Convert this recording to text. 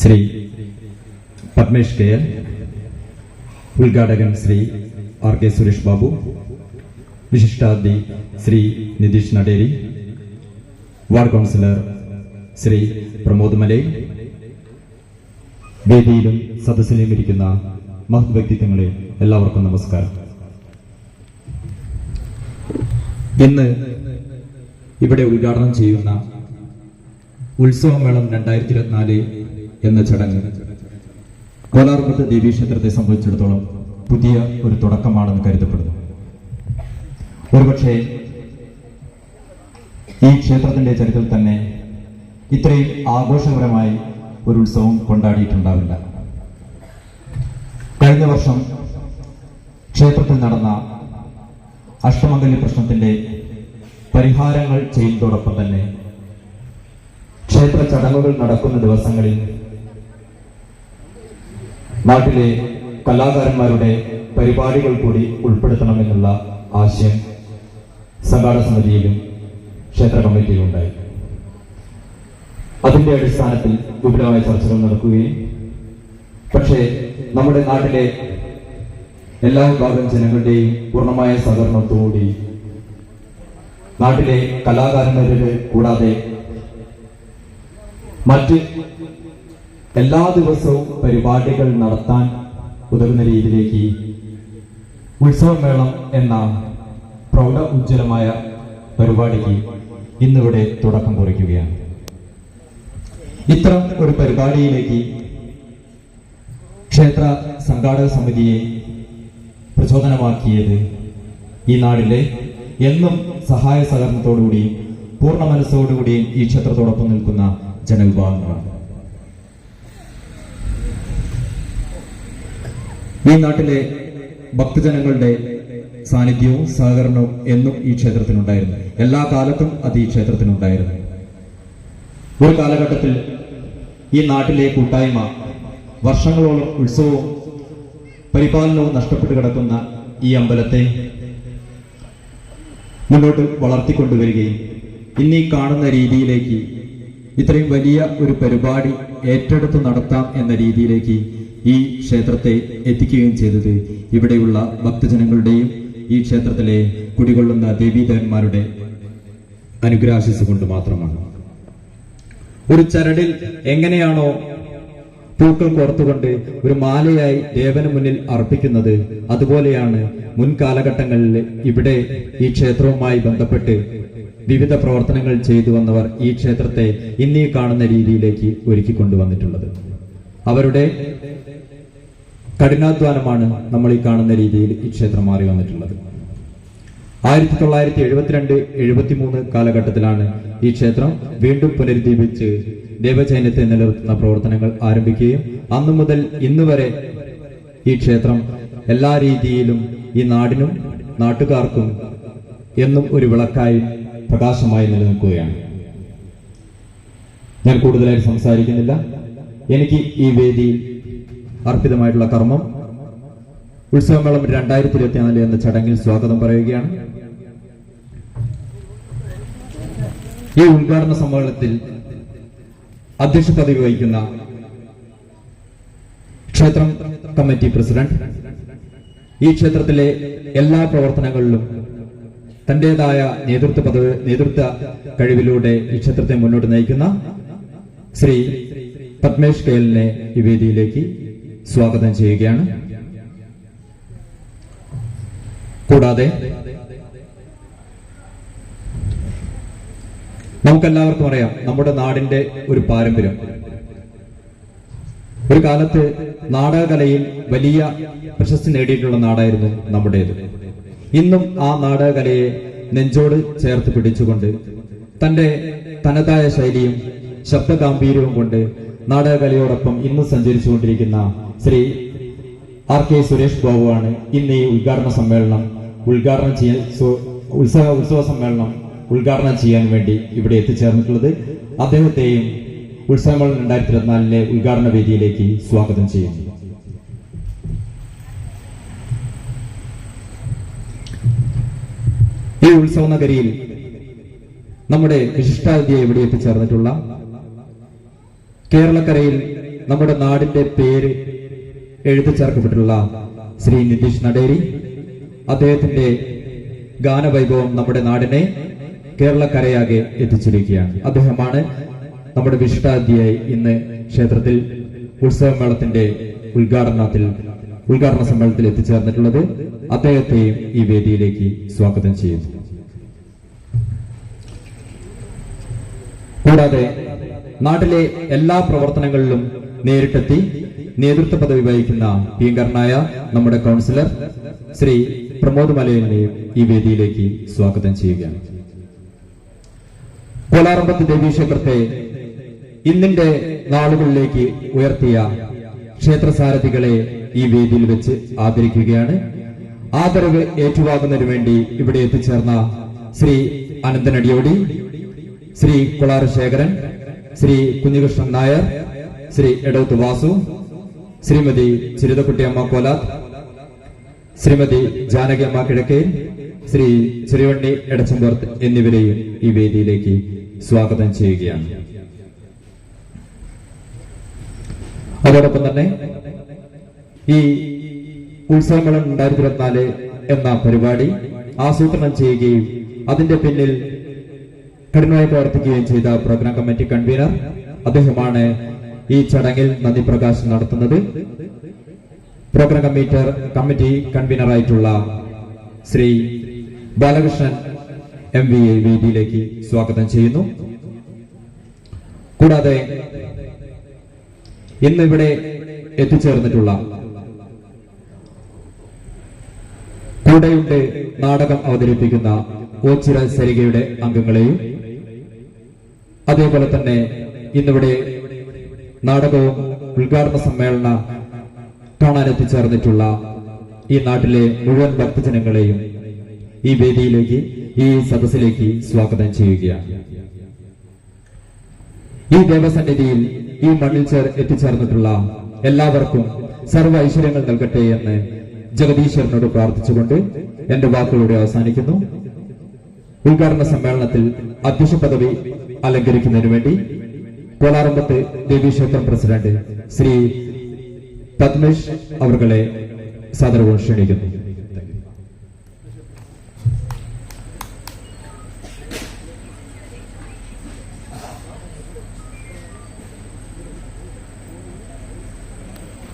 Shri Padmesh K L ഉദ്ഘാടകൻ Shri R K Suresh Babu വിശിഷ്ടാതി Shri Nitish Naderi ward councillor Shri Pramod Malayil വേദിയിലും സദസ്സിലും ഇരിക്കുന്ന മഹത് വ്യക്തിത്വങ്ങളെ എല്ലാവർക്കും നമസ്കാരം. ഇന്ന് ഇവിടെ ഉദ്ഘാടനം ചെയ്യുന്ന ഉത്സവമേളം രണ്ടായിരത്തി ഇരുപത്തിനാല് എന്ന ചടങ്ങ്. കോലാർപത്ത് ദേവീക്ഷേത്രത്തെ സംബന്ധിച്ചിടത്തോളം പുതിയ ഒരു തുടക്കമാണെന്ന് കരുതപ്പെടുന്നു. ഒരുപക്ഷെ ഈ ക്ഷേത്രത്തിന്റെ ചരിത്രത്തിൽ തന്നെ ഇത്രയും ആഘോഷപരമായി ഒരു ഉത്സവം കൊണ്ടാടിയിട്ടുണ്ടാവില്ല. കഴിഞ്ഞ വർഷം ക്ഷേത്രത്തിൽ നടന്ന അഷ്ടമംഗല്യ പ്രശ്നത്തിന്റെ പരിഹാരങ്ങൾ ചെയ്യുന്നതോടൊപ്പം തന്നെ ക്ഷേത്ര ചടങ്ങുകൾ നടക്കുന്ന ദിവസങ്ങളിൽ നാട്ടിലെ കലാകാരന്മാരുടെ പരിപാടികൾ കൂടി ഉൾപ്പെടുത്തണമെന്നുള്ള ആശയം സംഘാടക സമിതിയിലും ക്ഷേത്ര കമ്മിറ്റിയിലും ഉണ്ടായി. അതിന്റെ അടിസ്ഥാനത്തിൽ വിപുലമായ ചർച്ചകൾ നടക്കുകയും പക്ഷേ നമ്മുടെ നാട്ടിലെ എല്ലാ വിഭാഗം ജനങ്ങളുടെയും പൂർണമായ സഹകരണത്തോടുകൂടി നാട്ടിലെ കലാകാരന്മാരുടെ കൂടാതെ മറ്റ് എല്ലാ ദിവസവും പരിപാടികൾ നടത്താൻ ഉതകുന്ന രീതിയിലേക്ക് ഉത്സവമേളം എന്ന പ്രൗഢ ഉജ്ജ്വലമായ പരിപാടിക്ക് ഇന്നിവിടെ തുടക്കം കുറിക്കുകയാണ്. ഇത്തരം ഒരു പരിപാടിയിലേക്ക് ക്ഷേത്ര സംഘാടക സമിതിയെ പ്രചോദനമാക്കിയത് ഈ നാടിലെ എന്നും സഹായ സഹകരണത്തോടുകൂടിയും പൂർണ മനസ്സോടുകൂടിയും ഈ ക്ഷേത്രത്തോടൊപ്പം നിൽക്കുന്ന ജനവിഭാഗങ്ങളാണ്. ഈ നാട്ടിലെ ഭക്തജനങ്ങളുടെ സാന്നിധ്യവും സഹകരണവും എന്നും ഈ ക്ഷേത്രത്തിനുണ്ടായിരുന്നു. എല്ലാ കാലത്തും അത് ഈ ക്ഷേത്രത്തിനുണ്ടായിരുന്നു. ഒരു കാലഘട്ടത്തിൽ ഈ നാട്ടിലെ കൂട്ടായ്മ വർഷങ്ങളോളം ഉത്സവവും പരിപാലനവും നഷ്ടപ്പെട്ട് കിടക്കുന്ന ഈ അമ്പലത്തെ മുന്നോട്ട് വളർത്തിക്കൊണ്ടുവരികയും ഇന്നീ കാണുന്ന രീതിയിലേക്ക് ഇത്രയും വലിയ ഒരു പരിപാടി ഏറ്റെടുത്ത് നടത്താം എന്ന രീതിയിലേക്ക് ഈ ക്ഷേത്രത്തെ എത്തിക്കുകയും ചെയ്തത്. ഇവിടെയുള്ള ഭക്തജനങ്ങളുടെയും ഈ ക്ഷേത്രത്തിലെ കുടികൊള്ളുന്ന ദേവീദേവന്മാരുടെ അനുഗ്രാശിസ് കൊണ്ട് മാത്രമാണ്. ഒരു ചരടിൽ എങ്ങനെയാണോ പൂക്കൾ കോർത്തുകൊണ്ട് ഒരു മാലയായി ദേവന് മുന്നിൽ അർപ്പിക്കുന്നത് അതുപോലെയാണ് മുൻ കാലഘട്ടങ്ങളിൽ ഇവിടെ ഈ ക്ഷേത്രവുമായി ബന്ധപ്പെട്ട് വിവിധ പ്രവർത്തനങ്ങൾ ചെയ്തു വന്നവർ ഈ ക്ഷേത്രത്തെ ഇന്നീ കാണുന്ന രീതിയിലേക്ക് ഒരുക്കി കൊണ്ടുവന്നിട്ടുള്ളത് അവരുടെ കഠിനാധ്വാനമാണ് നമ്മൾ ഈ കാണുന്ന രീതിയിൽ ഈ ക്ഷേത്രം മാറി വന്നിട്ടുള്ളത്. ആയിരത്തി തൊള്ളായിരത്തി എഴുപത്തിരണ്ട് എഴുപത്തിമൂന്ന് കാലഘട്ടത്തിലാണ് ഈ ക്ഷേത്രം വീണ്ടും പുനരുദ്ധീപിച്ച് ദേവചൈന്യത്തെ നിലനിർത്തുന്ന പ്രവർത്തനങ്ങൾ ആരംഭിക്കുകയും അന്നു മുതൽ ഇന്ന് വരെ ഈ ക്ഷേത്രം എല്ലാ രീതിയിലും ഈ നാടിനും നാട്ടുകാർക്കും എന്നും ഒരു വിളക്കായി പ്രകാശമായി നിലനിൽക്കുകയാണ്. ഞാൻ കൂടുതലായി സംസാരിക്കുന്നില്ല. എനിക്ക് ഈ വേദിയിൽ അർപ്പിതമായിട്ടുള്ള കർമ്മം. ഉത്സവമേളം രണ്ടായിരത്തി ഇരുപത്തിനാല് എന്ന ചടങ്ങിൽ സ്വാഗതം പറയുകയാണ്. ഈ ഉദ്ഘാടന സമ്മേളനത്തിൽ അധ്യക്ഷ പദവി വഹിക്കുന്ന ക്ഷേത്രം കമ്മിറ്റി പ്രസിഡന്റ് ഈ ക്ഷേത്രത്തിലെ എല്ലാ പ്രവർത്തനങ്ങളിലും തന്റേതായ നേതൃത്വ പദവി നേതൃത്വ കഴിവിലൂടെ ഈ ക്ഷേത്രത്തെ മുന്നോട്ട് നയിക്കുന്ന ശ്രീ പത്മേഷ് കയലിനെ ഈ വേദിയിലേക്ക് സ്വാഗതം ചെയ്യുകയാണ്. കൂടാതെ നമുക്കെല്ലാവർക്കും അറിയാം നമ്മുടെ നാടിന്റെ ഒരു പാരമ്പര്യം. ഒരു കാലത്ത് നാടകകലയിൽ വലിയ പ്രശസ്തി നേടിയിട്ടുള്ള നാടായിരുന്നു നമ്മുടേത്. ഇന്നും ആ നാടകകലയെ നെഞ്ചോട് ചേർത്ത് പിടിച്ചുകൊണ്ട് തന്റെ തനതായ ശൈലിയും ശബ്ദഗാംഭീര്യവും കൊണ്ട് നാടകകലയോടൊപ്പം ഇന്ന് സഞ്ചരിച്ചുകൊണ്ടിരിക്കുന്ന ശ്രീ ആർ കെ സുരേഷ് ബാബുവാണ് ഇന്ന് ഈ ഉദ്ഘാടന സമ്മേളനം ഉദ്ഘാടനം ചെയ്യാൻ ഉത്സവ ഉത്സവ സമ്മേളനം ഉദ്ഘാടനം ചെയ്യാൻ വേണ്ടി ഇവിടെ എത്തിച്ചേർന്നിട്ടുള്ളത്. അദ്ദേഹത്തെയും ഉത്സവങ്ങൾ രണ്ടായിരത്തി ഇരുപത്തിനാലിലെ ഉദ്ഘാടന വേദിയിലേക്ക് സ്വാഗതം ചെയ്യുന്നു. ഈ ഉത്സവ നഗരിയിൽ നമ്മുടെ വിശിഷ്ടാതിഥിയെ ഇവിടെ എത്തിച്ചേർന്നിട്ടുള്ള കേരളക്കരയിൽ നമ്മുടെ നാടിന്റെ പേര് എഴുതി ചേർക്കപ്പെട്ടിട്ടുള്ള ശ്രീ നിതീഷ് നടേരി. അദ്ദേഹത്തിന്റെ ഗാനവൈഭവം നമ്മുടെ നാടിനെ കേരളക്കരയാകെ എത്തിച്ചിരിക്കുകയാണ്. അദ്ദേഹമാണ് നമ്മുടെ വിശിഷ്ടാതിഥിയായി ഇന്ന് ക്ഷേത്രത്തിൽ ഉത്സവമേളത്തിന്റെ ഉദ്ഘാടനത്തിൽ ഉദ്ഘാടന സമ്മേളനത്തിൽ എത്തിച്ചേർന്നിട്ടുള്ളത്. അദ്ദേഹത്തെയും ഈ വേദിയിലേക്ക് സ്വാഗതം ചെയ്യുന്നു. കൂടാതെ നാട്ടിലെ എല്ലാ പ്രവർത്തനങ്ങളിലും നേരിട്ടെത്തി നേതൃത്വ പദവി വഹിക്കുന്ന ഭീകരനായ നമ്മുടെ കൗൺസിലർ ശ്രീ പ്രമോദ് മലയലിനെയും ഈ വേദിയിലേക്ക് സ്വാഗതം ചെയ്യുകയാണ്. കോലാറമ്പത്ത് ദേവീക്ഷേത്രത്തെ ഇന്നിന്റെ നാളുകളിലേക്ക് ഉയർത്തിയ ക്ഷേത്രസാരഥികളെ ഈ വേദിയിൽ വെച്ച് ആദരിക്കുകയാണ്. ആദരവ് ഏറ്റുവാങ്ങുന്നതിനു വേണ്ടി ഇവിടെ എത്തിച്ചേർന്ന ശ്രീ അനന്തനടിയോടി ശ്രീ കുളാറ് ശേഖരൻ ശ്രീ കുഞ്ഞികൃഷ്ണൻ നായർ ശ്രീ എടവത്ത് വാസു ശ്രീമതി ചിരിതക്കുട്ടിയമ്മ കോലാത്ത് ശ്രീമതി ജാനകിയമ്മ കിഴക്കേൽ ശ്രീ ചെറിയവണ്ണി എടച്ചമ്പർത്ത് എന്നിവരെയും ഈ വേദിയിലേക്ക് സ്വാഗതം ചെയ്യുകയാണ്. അതോടൊപ്പം തന്നെ ഈ ഉത്സവങ്ങളും രണ്ടായിരത്തി ഇരുപത്തിനാല് എന്ന പരിപാടി ആസൂത്രണം ചെയ്യുകയും അതിന്റെ പിന്നിൽ കഠിനമായി പ്രവർത്തിക്കുകയും ചെയ്ത പ്രോഗ്രാം കമ്മിറ്റി കൺവീനർ അദ്ദേഹമാണ് ഈ ചടങ്ങിൽ നന്ദി പ്രകാശം നടത്തുന്നത്. Programme committer committee കൺവീനറായിട്ടുള്ള Shri Balakrishnan M V A വേദിയിലേക്ക് സ്വാഗതം ചെയ്യുന്നു. കൂടാതെ ഇന്ന് ഇവിടെ എത്തിച്ചേർന്നിട്ടുള്ള കൂടെയുണ്ട് നാടകം അവതരിപ്പിക്കുന്ന ഓച്ചിറ സരികയുടെ അംഗങ്ങളെയും അതേപോലെ തന്നെ ഇന്നിവിടെ നാടകവും ഉദ്ഘാടന സമ്മേളന കാണാൻ എത്തിച്ചേർന്നിട്ടുള്ള ഈ നാട്ടിലെ മുഴുവൻ ഭക്തജനങ്ങളെയും ഈ വേദിയിലേക്ക് ഈ സദസ്സിലേക്ക് സ്വാഗതം ചെയ്യുകയാണ്. ഈ ദേവസന്നിധിയിൽ ഈ മണ്ണിൽ ചേർ എത്തിച്ചേർന്നിട്ടുള്ള എല്ലാവർക്കും സർവ ഐശ്വര്യങ്ങൾ നൽകട്ടെ എന്ന് ജഗദീശ്വരനോട് പ്രാർത്ഥിച്ചുകൊണ്ട് എന്റെ വാക്കുകളുടെ അവസാനിക്കുന്നു. ഉദ്ഘാടന സമ്മേളനത്തിൽ അധ്യക്ഷ പദവി അലങ്കരിക്കുന്നതിനു വേണ്ടി കോലാറമ്പത്ത് ദേവീക്ഷേത്രം പ്രസിഡന്റ് ശ്രീ പത്മേഷ് അവർകളെ സാദരവും ക്ഷണിക്കുന്നു.